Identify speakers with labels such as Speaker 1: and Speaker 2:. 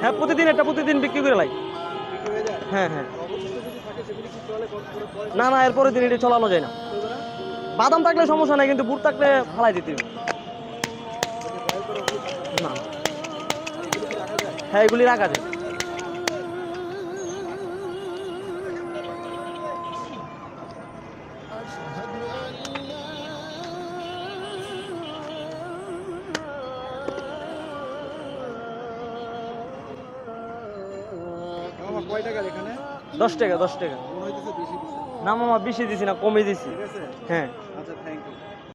Speaker 1: হ্যাঁ প্রতিদিন একটা প্রতিদিন বিক্রি করে লাই।
Speaker 2: হয়ে
Speaker 1: হ্যাঁ না না এরপরে দিন এটা চলানো যায় না। বাদাম থাকলে সমস্যা নাই কিন্তু বুট থাকলে ফালাই দিতে না।
Speaker 2: এগুলো কি রাখা যায়।
Speaker 1: হ্যাঁ এগুলি রাখা যায় দশ টাকা দশ টাকা। না মামা বেশি দিছি না কমে দিছি। হ্যাঁ।
Speaker 2: আচ্ছা থ্যাংক ইউ